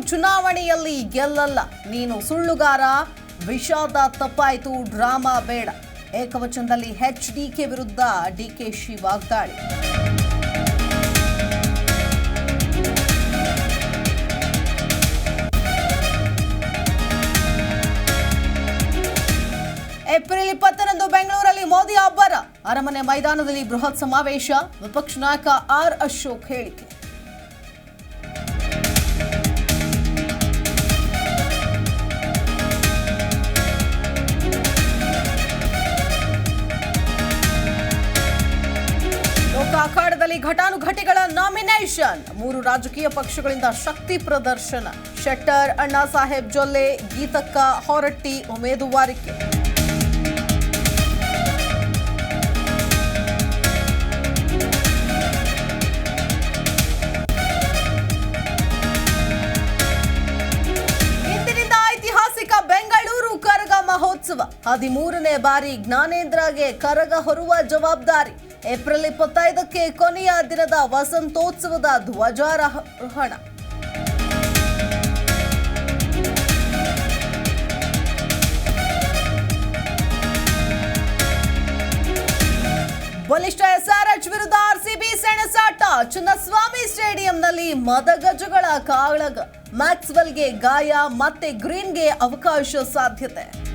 ಚುನಾವಣೆಯಲ್ಲಿ ಗೆಲ್ಲಲ್ಲ. ನೀನು ಸುಳ್ಳುಗಾರ. ವಿಷಾದ ತಪ್ಪಾಯಿತು, ಡ್ರಾಮಾ ಬೇಡ. ಏಕವಚನದಲ್ಲಿ ಎಚ್ ಡಿಕೆ ವಿರುದ್ಧ ಡಿಕೆಶಿ ವಾಗ್ದಾಳಿ. ಏಪ್ರಿಲ್ ಇಪ್ಪತ್ತರಂದು ಬೆಂಗಳೂರಲ್ಲಿ ಮೋದಿ ಅಬ್ಬರ. ಅರಮನೆ ಮೈದಾನದಲ್ಲಿ ಬೃಹತ್ ಸಮಾವೇಶ. ವಿಪಕ್ಷ ನಾಯಕ ಆರ್ ಅಶೋಕ್ ಹೇಳಿಕೆ. ಲೋಕ ಅಖಾಡದಲ್ಲಿ ಘಟಾನುಘಟಿಗಳ ನಾಮಿನೇಷನ್ ಮೂರು ರಾಜಕೀಯ ಪಕ್ಷಗಳಿಂದ ಶಕ್ತಿ ಪ್ರದರ್ಶನ. ಶೆಟ್ಟರ್, ಅಣ್ಣಾ ಸಾಹೇಬ್ ಜೊಲ್ಲೆ, ಗೀತಕ್ಕ, ಹೊರಟ್ಟಿ ಉಮೇದುವಾರಿಕೆ ಐತಿಹಾಸಿಕ ಬೆಂಗಳೂರು ಕರಗ ಮಹೋತ್ಸವ. ಹದಿಮೂರನೇ ಬಾರಿ ಜ್ಞಾನೇಂದ್ರಗೆ ಕರಗ ಹೊರುವ ಜವಾಬ್ದಾರಿ. ಏಪ್ರಿಲ್ ಇಪ್ಪತ್ತೈದಕ್ಕೆ ಕೊನೆಯ ದಿನದ ವಸಂತೋತ್ಸವದ ಧ್ವಜಾರೋಹಣ. ಬಲಿಷ್ಠ ಎಸ್ಆರ್ಎಚ್ ವಿರುದ್ಧ ಆರ್ಸಿಬಿ ಸೆಣಸಾಟ. ಚಿನ್ನಸ್ವಾಮಿ ಸ್ಟೇಡಿಯಂನಲ್ಲಿ ಮದಗಜಗಳ ಕಾಳಗ. ಮ್ಯಾಕ್ಸ್ವೆಲ್ಗೆ ಗಾಯ, ಮತ್ತೆ ಗ್ರೀನ್ಗೆ ಅವಕಾಶ ಸಾಧ್ಯತೆ.